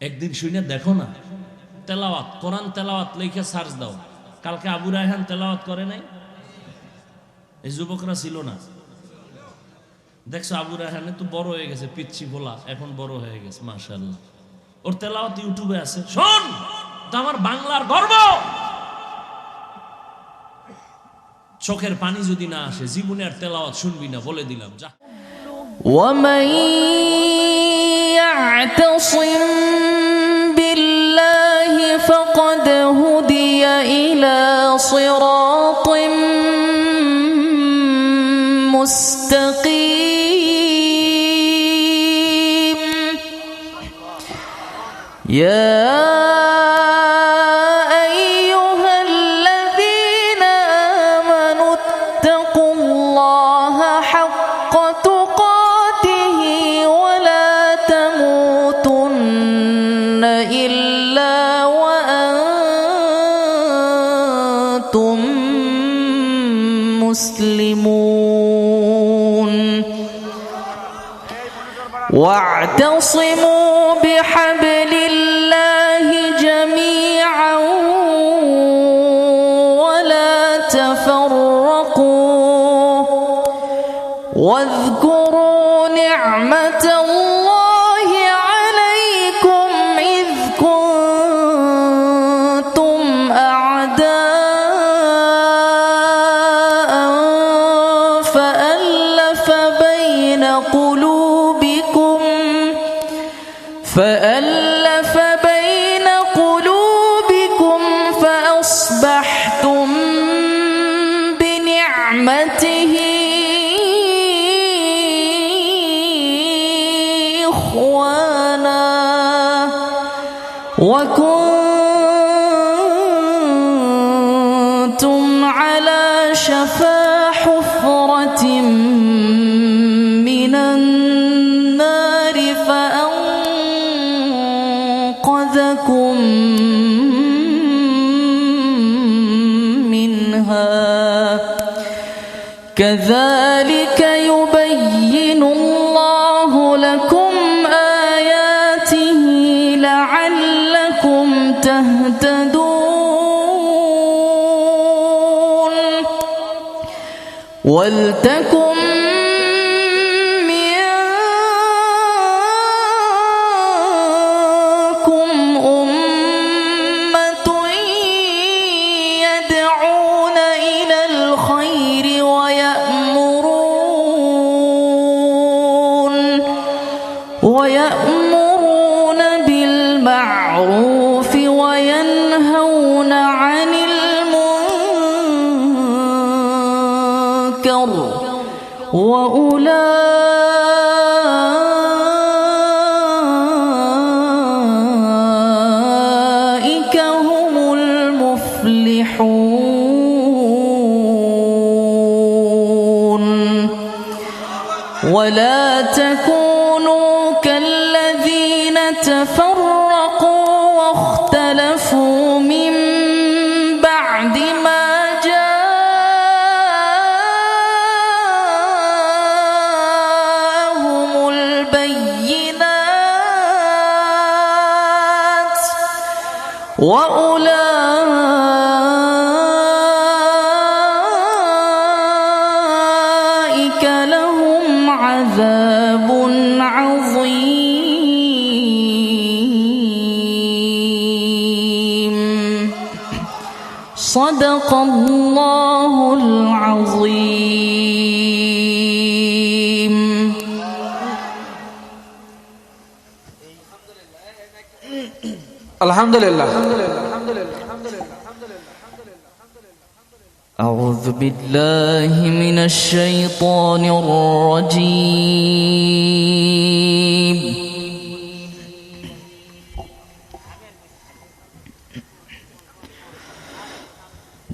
একদিন শুনে দেখো না তেলাওয়াত কোরআন তেলাওয়াত লিখে সার্চ দাও কালকে আবু রায়হান তেলাওয়াত করে নাই এই যুবকরা ছিল না দেখছো আবু রায়হানে তো বড় হয়ে গেছে পিচ্ছি বলা এখন বড় হয়ে গেছে মাশাল্লাহ ওর তেলাওয়াত ইউটিউবে আছে শোন তো আমার বাংলার গর্ব চোখের পানি যদি না আসে জীবনে আর তেলাওয়াত শুনবি না বলে দিলাম যা ومن يعتصم صراط مستقيم. يا واعتصموا كذلك يبين الله لكم آياته لعلكم تهتدون. ولتكن المنكر وأولئك هم المفلحون. ولا تكونوا صدق الله العظيم. الحمد لله أعوذ بالله من الشيطان الرجيم.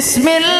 بسم الله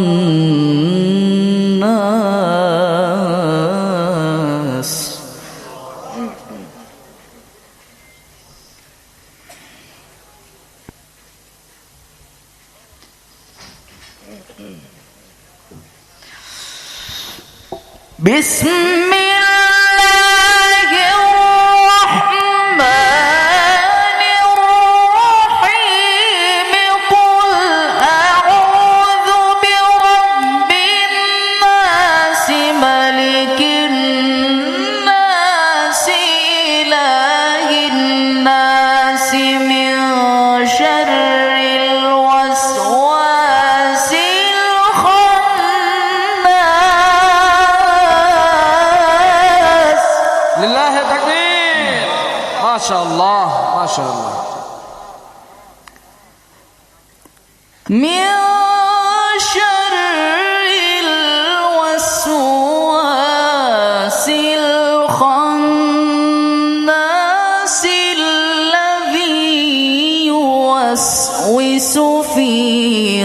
بسم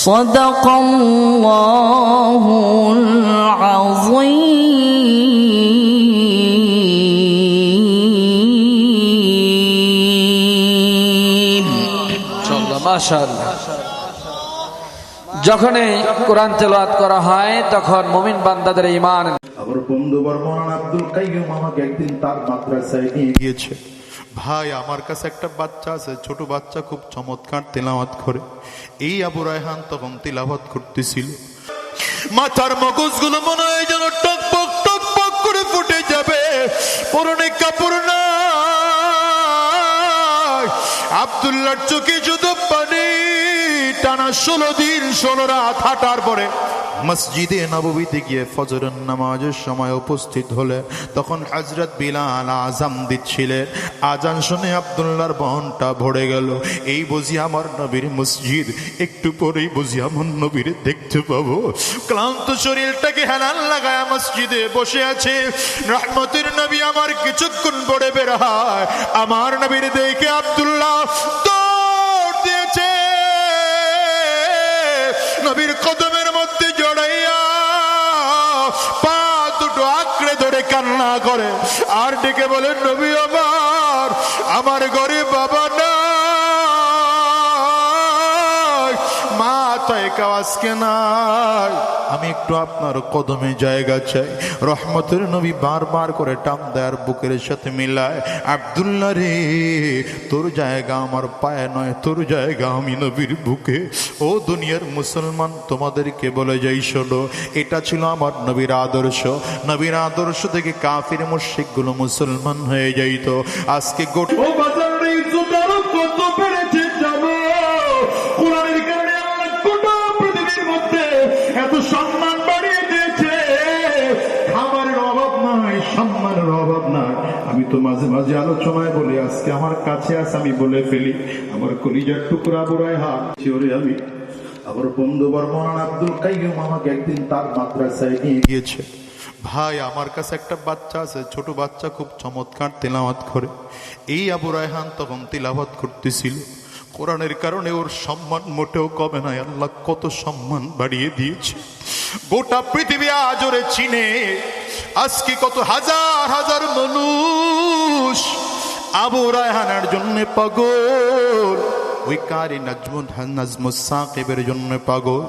صدق الله العظيم ইনশাআল্লাহ মাশাআল্লাহ যখনই কোরআন তেলাওয়াত করা হয় তখন মুমিন বান্দাদের ঈমান আমার বন্ধু বর্মন আব্দুল কাইয়ুম আমাকে একদিন তার মাদ্রাসায় নিয়ে গিয়েছে ভাই, আমার কাছে একটা বাচ্চা আছে, ছোট বাচ্চা, খুব চমৎকার তেলাওয়াত করে। এই আবু রায়হান তখন তেলাওয়াত করতেছিল। মাথার মগজগুলো মনে হয় যেন টকপক টকপক করে ফুটে যাবে। পরনে কাপড় না আবদুল্লার চোখে শুধু পানি। টানা ষোলো দিন, ষোলো রাত হাঁটার পরে মসজিদে নববীতে গিয়ে ফজরের নামাজের সময় উপস্থিত হলে তখন হজরত বিলাল আজাম দিচ্ছিলেন। আজান শুনে আবদুল্লাহর বহনটা ভরে গেল। এই বুঝি আমার নবীর মসজিদ, একটু পরেই বুঝি আমার নবীর দেখতে পাবো। ক্লান্ত শরীরটাকে হেলান লাগায় মসজিদে বসে আছে। রহমতের নবী আমার কিছুক্ষণ পরে বের হয়। আমার নবীর দেখে আবদুল্লাহ নবীর কদমের মধ্যে জড়াইয়া পা দুটো আঁকড়ে ধরে কান্না করে। আর ডেকে বলেন নবী আমার আমার গরিব বাবা আজকে নাই। আমি একটু আপনার কদমে জায়গা চাই। রহমতের নবী বারবার করে টান দেয়ার বুকের সাথে মিলায়। আব্দুল্লাহ রে, তোর জায়গা আমার পায়ে নয়, তোর জায়গা আমি নবীর বুকে। ও দুনিয়ার মুসলমান, তোমাদেরকে বলে যাই, শোনো, এটা ছিল আমার নবীর আদর্শ। নবীর আদর্শ থেকে কাফির মুশরিকগুলো মুসলমান হয়ে যাইত। আজকে গোটা মাঝে আলোচনায় বলে, আজকে আমার কাছে আস আমি বলে ফেলি। আমার কলিজার টুকরা বুড়ায় হাত। আমি। আমার বন্ধু বর্মান আব্দুল কাইম আমাকে একদিন তার মাদ্রাসায় নিয়ে গিয়েছে। ভাই, আমার কাছে একটা বাচ্চা আছে। ছোট বাচ্চা খুব চমৎকার তেলাওয়াত করে। এই আবু রায়হান তখন তেলাওয়াত করতেছিল। কোরআনের কারণে ওর সম্মান মোটেও কমে নাই। আল্লাহ কত সম্মান বাড়িয়ে দিয়েছে। গোটা পৃথিবী আজরে চিনে, আজকে কত হাজার হাজার মানুষ আবু রায়হানার জন্য পাগল। ওই কারি নাজমুল নাজমুল সাকিবের জন্য পাগল,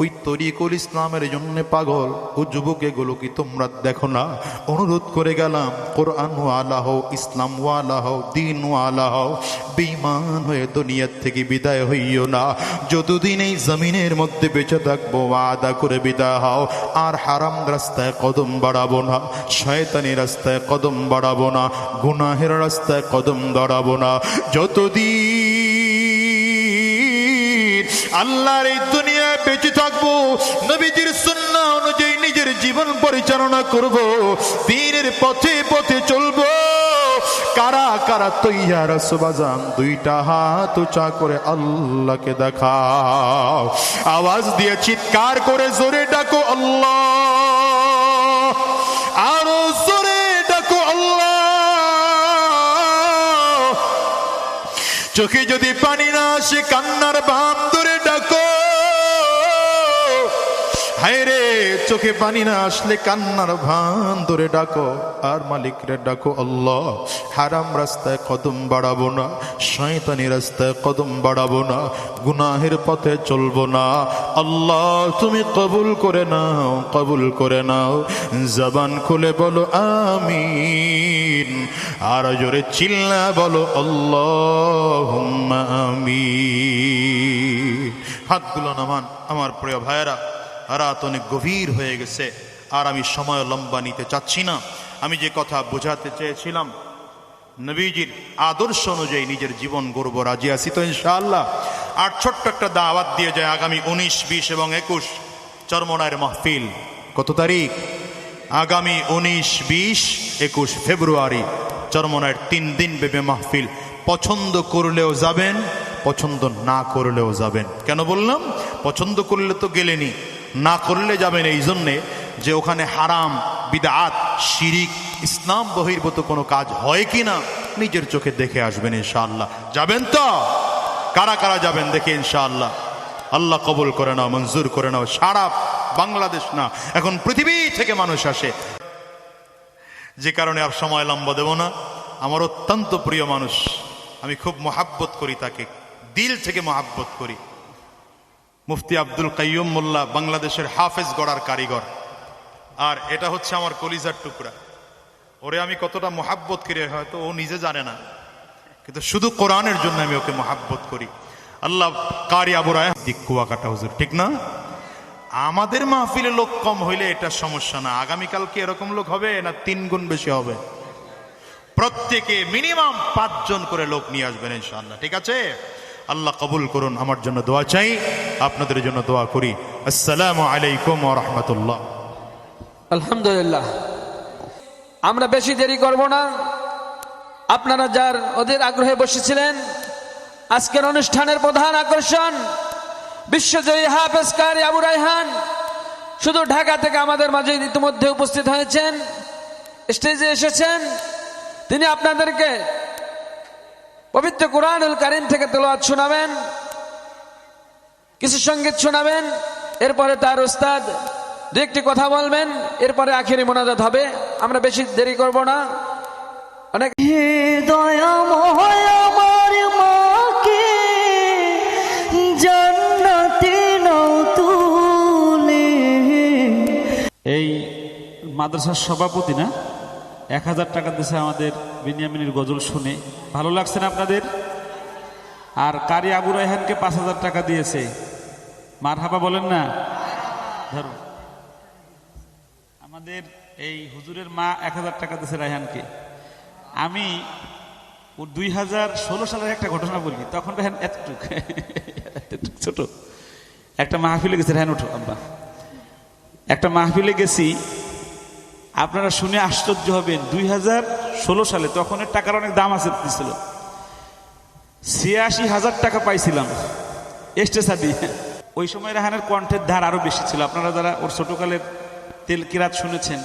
ওই তরিকুল ইসলামের জন্য পাগল। ও যুবক এগুলো কি তোমরা দেখো না? অনুরোধ করে গেলাম কোরআন ওয়ালা হও ইসলাম ওয়ালা হও দিন ওয়ালা হও বেঈমান হয়ে দুনিয়ার থেকে বিদায় হইও না। যতদিন এই জমিনের মধ্যে বেঁচে থাকব আদা করে বিদায় হও। আর হারাম রাস্তায় কদম বাড়াবো না, শয়তানি রাস্তায় কদম বাড়াবো না, গুনাহের রাস্তায় কদম দাঁড়াবো না। যতদিন আল্লাহর এই দুনিয়ায় বেঁচে থাকব, নবীজির সুন্নাহ অনুযায়ী নিজের জীবন পরিচালনা করব, দিনের পথে পথে চলবো। কারা কারা তৈয়ার, সুবাজান, দুইটা হাত উঁচা করে আল্লাহকে দেখাও। আওয়াজ দিয়ে চিৎকার করে জোরে ডাকো আল্লাহ। আরও জোরে ডাকো আল্লাহ। চোখে যদি পানি না আসে, কান্নার বাম হায় রে চোখে পানি না আসলে কান্নার ভান ধরে ডাকো। আর মালিক রে ডাকো, আল্লাহ, হারাম রাস্তায় কদম বাড়াবো না, শয়তানি রাস্তায় কদম বাড়াবো না, গুনাহের পথে চলবো না। আল্লাহ, তুমি কবুল করে নাও, কবুল করে নাও। জবান খুলে বলো, আমিন। আর জোরে চিল্লা বলো আল্লাহ আমিন। হাতগুলো নামান, আমার প্রিয় ভাইয়েরা। রাত অনেক গভীর হয়ে গেছে, আর আমি সময় লম্বা নিতে চাচ্ছি না। আমি যে কথা বোঝাতে চেয়েছিলাম, নবীজির আদর্শ অনুযায়ী নিজের জীবন গর্ব রাজি আছি তো ইনশাআল্লাহ। আর ছোট্ট একটা দাওয়াত দিয়ে যায় আগামী উনিশ, বিশ এবং একুশ চরমনায়ের মাহফিল। কত তারিখ? আগামী উনিশ, বিশ, একুশ ফেব্রুয়ারি চরমনায়ের তিন দিন বেবে মাহফিল। পছন্দ করলেও যাবেন, পছন্দ না করলেও যাবেন। কেন বললাম? পছন্দ করলে তো গেলেনি। না করলে যাবেন এই জন্যে যে ওখানে হারাম, বিদাত, শিরিক, ইসলাম বহির্ভূত কোনো কাজ হয় কি না, নিজের চোখে দেখে আসবেন ইনশাআল্লাহ। যাবেন তো? কারা কারা যাবেন দেখে ইনশাআল্লাহ। আল্লাহ কবুল করে নাও, মঞ্জুর করে নাও। সারা বাংলাদেশ না, এখন পৃথিবী থেকে মানুষ আসে। যে কারণে আর সময় লম্বা দেব না। আমার অত্যন্ত প্রিয় মানুষ, আমি খুব মহাব্বত করি তাকে, দিল থেকে মহাব্বত করি। মুফতি আব্দুল কাইয়ুম মোল্লা বাংলাদেশের হাফেজ গড়ার কারিগর। আর এটা হচ্ছে আমার কলিজার টুকরা। ওরে আমি কতটা মহাব্বত করি, হয়তো ও নিজে জানে না। কিন্তু শুধু কোরআনের জন্য আমি ওকে মহাব্বত করি। আল্লাহ কারি আবুরায় দিক কুয়াকাটা হুজুর, ঠিক না? আমাদের মাহফিলে লোক কম হইলে এটা সমস্যা না। আগামীকাল কি এরকম লোক হবে না তিন গুণ বেশি হবে? প্রত্যেকে মিনিমাম পাঁচজন করে লোক নিয়ে আসবেন ইনশাল্লাহ ঠিক আছে? আল্লাহ কবুল করুন, আমার জন্য দোয়া চাই, আপনাদের জন্য দোয়া করি। আসসালামু আলাইকুম রাহমাতুল্লাহ। আলহামদুলিল্লাহ। আমরা বেশি দেরি করব না। আপনারা যার ওদের আগ্রহে বসেছিলেন, আজকের অনুষ্ঠানের প্রধান আকর্ষণ বিশ্বজয়ী হাফেজ কারি আবু রায়হান। শুধু ঢাকা থেকে আমাদের মাঝে ইতিমধ্যে উপস্থিত হয়েছেন, স্টেজে এসেছেন। তিনি আপনাদেরকে পবিত্র কোরআনুল কারিম থেকে তেলোয়াত শোনাবেন। কিছু সংগীত শোনাবেন? এরপরে তার ওস্তাদ দু একটি কথা বলবেন এরপরে আখেরি মোনাজাত হবে। আমরা বেশি দেরি করব না। অনেক এই মাদ্রাসার সভাপতি না? এক হাজার টাকা দিয়েছে আমাদের বিনিয়ামিনীর গজল শুনে। ভালো লাগছে না আপনাদের? আর কারি আবু রায়হানকে পাঁচ হাজার টাকা দিয়েছে। মার হাবা বলেন না? ধরো আমাদের এই হুজুরের মা এক হাজার টাকা দিয়েছে রায়হানকে। আমি দুই হাজার ষোলো সালের একটা ঘটনা বলি। তখন রায়হান এতটুক। ছোট। একটা মাহফিলে গেছে। রায়হান উঠো আব্বা। একটা মাহফিলে গেছি। আপনারা শুনে আশ্চর্য হবেন, দুই হাজার ষোলো সালে তখন টাকার অনেক দাম আছে ছিল ছিয়াশি হাজার টাকা পাইছিলাম দিয়ে। ওই সময় রাহানের কণ্ঠের ধার আরও বেশি ছিল। আপনারা যারা ওর ছোটকালের তেল কিরাত শুনেছেন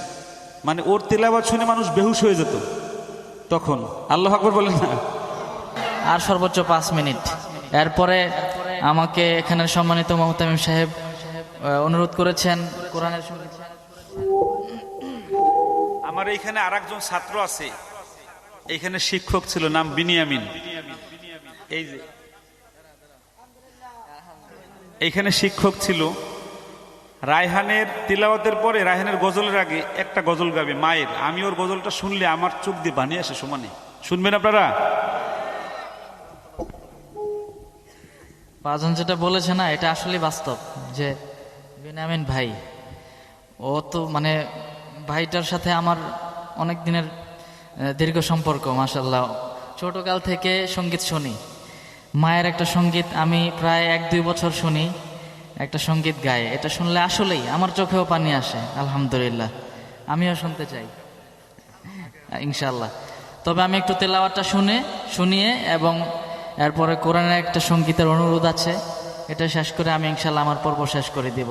মানে ওর তেলাবাদ শুনে মানুষ বেহুশ হয়ে যেত। তখন, আল্লাহ আকবর বলেন না? আর সর্বোচ্চ পাঁচ মিনিট। এরপরে আমাকে এখানের সম্মানিত মহতামিম সাহেব অনুরোধ করেছেন, কোরআনের সঙ্গে আমার এইখানে আর ছাত্র আছে। এইখানে শিক্ষক ছিল, নাম বিনিয়ামিন। এই যে। এইখানে শিক্ষক ছিল। রায়হানের তিলাওয়াতের পরে, রায়হানের গজলের আগে একটা গজল গাবে, মায়ের। আমি ওর গজলটা শুনলে আমার চোখ দিয়ে বানিয়ে আসে সমানে। শুনবেন আপনারা? পাঁচজন যেটা বলেছে না, এটা আসলে বাস্তব যে বিনামিন ভাই, ও তো মানে ভাইটার সাথে আমার অনেক দিনের দীর্ঘ সম্পর্ক মাসাল্লাহ ছোটকাল থেকে সংগীত শুনি। মায়ের একটা সংগীত আমি প্রায় এক দুই বছর শুনি, একটা সংগীত গায়ে এটা শুনলে আসলেই আমার চোখেও পানি আসে, আলহামদুলিল্লাহ। আমিও শুনতে চাই ইনশাল্লাহ তবে আমি একটু তেলাওয়াতটা শুনে, শুনিয়ে এবং এরপরে কোরআনের একটা সঙ্গীতের অনুরোধ আছে, এটা শেষ করে আমি ইনশাল্লাহ আমার পর্ব শেষ করে দেব।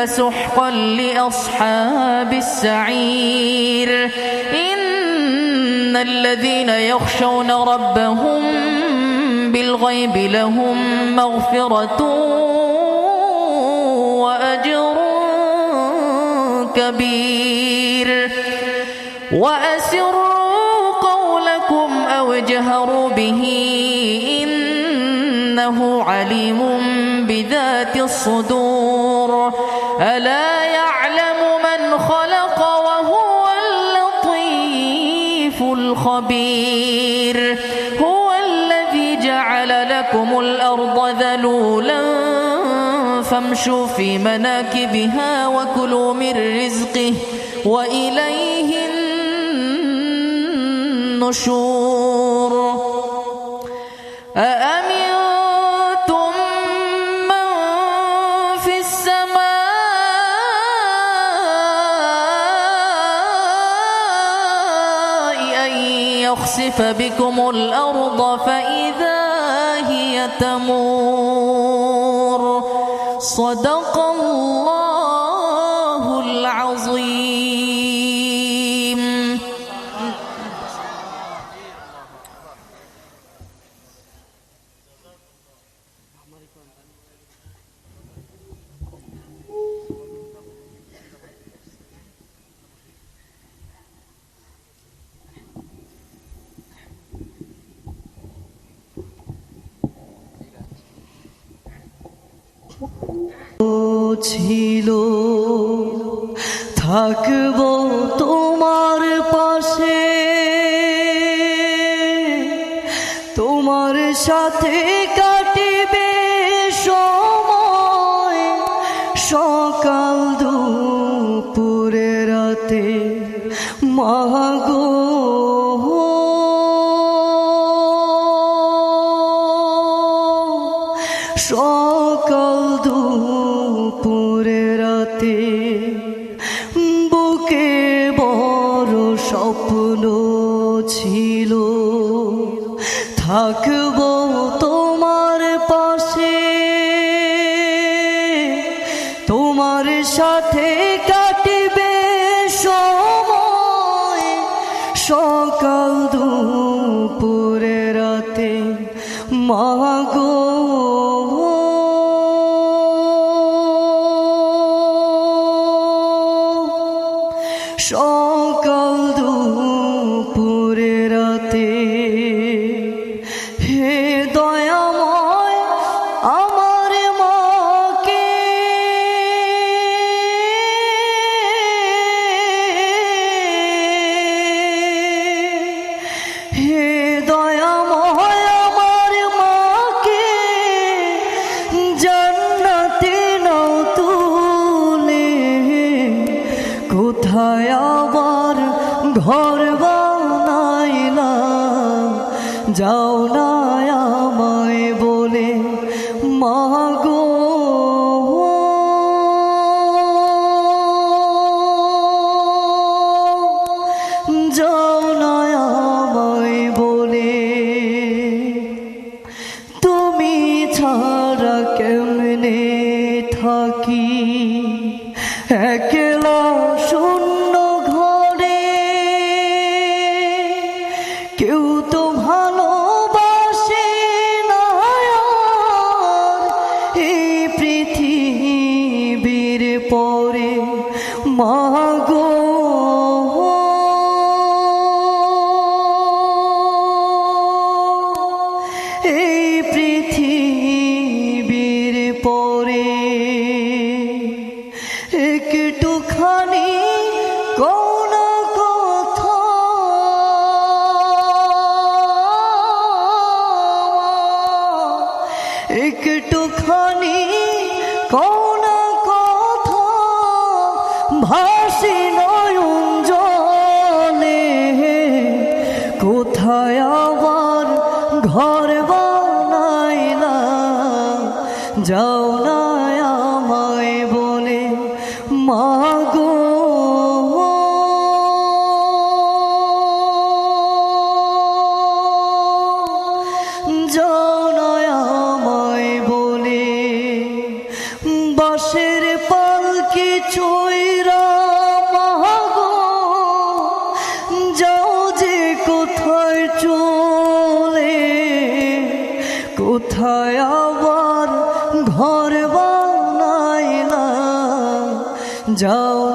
فسحقا لأصحاب السعير. إن الذين يخشون ربهم بالغيب لهم مغفرة وأجر كبير. وأسروا قولكم أو اجهروا به إنه عليم بذات الصدور. ألا يعلم من خلق وهو اللطيف الخبير؟ هو الذي جعل لكم الأرض ذلولا فامشوا في مناكبها وكلوا من رزقه وإليه النشور. أأمنتم بكم الأرض فإذا هي تمور. صدق الله العظيم. সকাল দুপুরে রাতে মাগো সকাল একটুখানি কোন কথা ভাসি কোথায় আবার ঘর বানাইলা যাও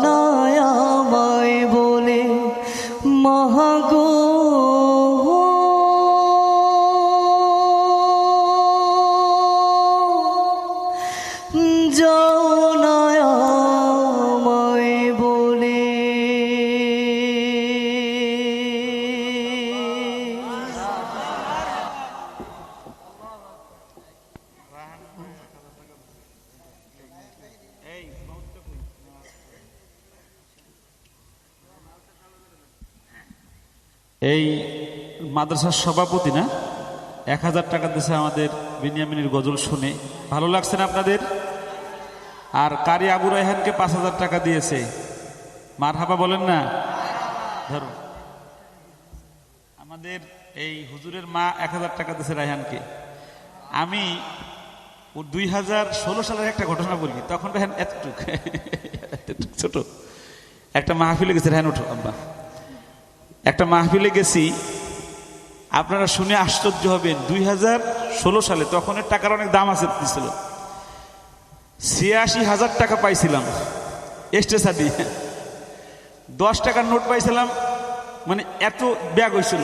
মাদ্রাসার সভাপতি না? এক হাজার টাকা দিয়েছে আমাদের বিনিয়ামিনের গজল শুনে। ভালো লাগছে না আপনাদের? আর কারি আবু রায়হানকে পাঁচ হাজার টাকা দিয়েছে। মার হাবা বলেন না? ধরো। আমাদের এই হুজুরের মা এক হাজার টাকা দিয়েছে রায়হানকে। আমি দুই হাজার ষোলো সালের একটা ঘটনা বলি। তখন রায়হান এতটুক ছোট। একটা মাহফিলে গেছে, রায়হান উঠো আব্বা। একটা মাহফিলে গেছি, আপনারা শুনে আশ্চর্য হবেন, দুই হাজার ষোলো সালে তখন টাকার অনেক দাম আছে ছিল ছিয়াশি হাজার টাকা পাইছিলাম স্টেসাটি দশ টাকার নোট পাইছিলাম মানে এত ব্যাগ হয়েছিল